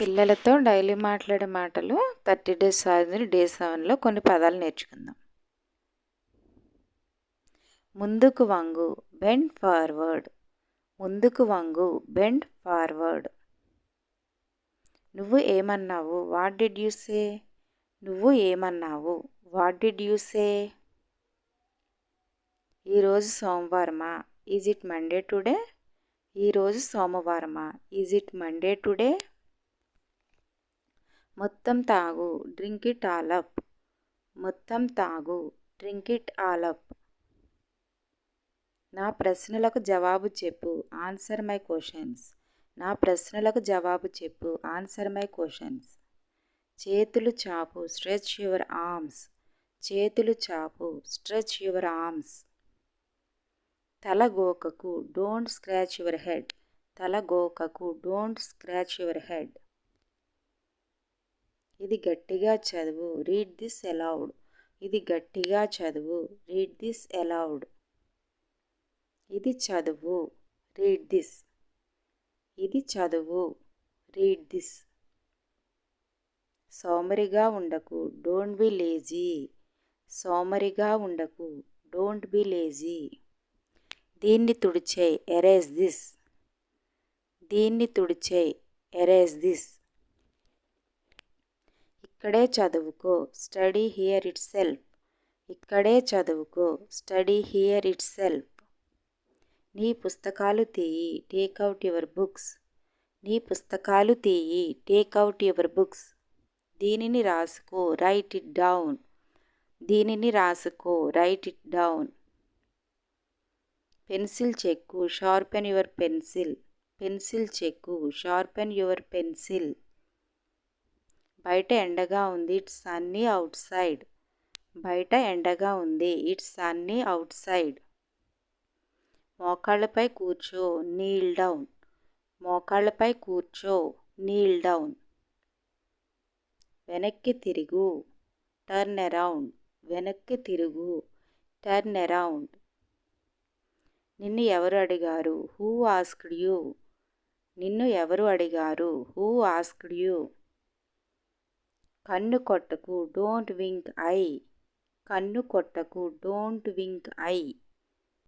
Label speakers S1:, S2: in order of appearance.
S1: పిల్లలతో డైలీ మాట్లాడే మాటలు థర్టీ డేస్ సాధన డే సెవెన్లో కొన్ని పదాలు నేర్చుకుందాం. ముందుకు వంగు బెండ్ ఫార్వర్డ్. ముందుకు వంగు బెండ్ ఫార్వర్డ్. నువ్వు ఏమన్నావు? What did you say? నువ్వు ఏమన్నావు? What did you say? ఈరోజు సోమవారమా? Is it Monday today? ఈరోజు సోమవారమా? Is it Monday today? మొత్తం తాగు డ్రింక్ ఇట్ ఆల్ అప్. మొత్తం తాగు డ్రింక్ ఇట్ ఆల్ అప్. నా ప్రశ్నలకు జవాబు చెప్పు ఆన్సర్ మై క్వశ్చన్స్. నా ప్రశ్నలకు జవాబు చెప్పు ఆన్సర్ మై క్వశ్చన్స్. చేతులు చాపు స్ట్రెచ్ యువర్ ఆర్మ్స్. చేతులు చాపు స్ట్రెచ్ యువర్ ఆర్మ్స్. తల గోకకు డోంట్ స్క్రాచ్ యువర్ హెడ్. తల గోకకు డోంట్ స్క్రాచ్ యువర్ హెడ్. ఇది గట్టిగా చదువు. రీడ్ దిస్ అలౌడ్ ఇది గట్టిగా చదువు. రీడ్ దిస్ అలౌడ్ ఇది చదువు. రీడ్ దిస్ ఇది చదువు. రీడ్ దిస్ సోమరిగా ఉండకు. డోంట్ బి లేజీ సోమరిగా ఉండకు. డోంట్ బి లేజీ దీన్ని తుడిచేయి. ఎరేజ్ దిస్ దీన్ని తుడిచేయి. ఎరేజ్ దిస్ ఇక్కడే చదువుకో స్టడీ హియర్ ఇట్ సెల్ఫ్ ఇక్కడే చదువుకో స్టడీ హియర్ ఇట్ సెల్ఫ్ నీ పుస్తకాలు తీయి టేక్అవుట్ యువర్ బుక్స్ నీ పుస్తకాలు తీయి టేక్అవుట్ యువర్ బుక్స్ దీనిని రాసుకో రైట్ ఇట్ డౌన్ దీనిని రాసుకో రైట్ ఇట్ డౌన్ పెన్సిల్ చెక్కు షార్పెన్ యువర్ పెన్సిల్ పెన్సిల్ చెక్కు షార్పెన్ యువర్ పెన్సిల్ బయట ఎండగా ఉంది ఇట్స్ సన్నీ అవుట్ సైడ్. బయట ఎండగా ఉంది ఇట్స్ సన్నీ అవుట్ సైడ్. మోకాళ్ళపై కూర్చో నీల్ డౌన్. మోకాళ్ళపై కూర్చో నీల్ డౌన్. వెనక్కి తిరుగు టర్న్ అరౌండ్ వెనక్కి తిరుగు టర్న్ అరౌండ్ నిన్ను ఎవరు అడిగారు? Who asked you? నిన్ను ఎవరు అడిగారు? Who asked you? కన్ను కొట్టకు డోంట్ వింక్ ఐ. కన్ను కొట్టకు డోంట్ వింక్ ఐ.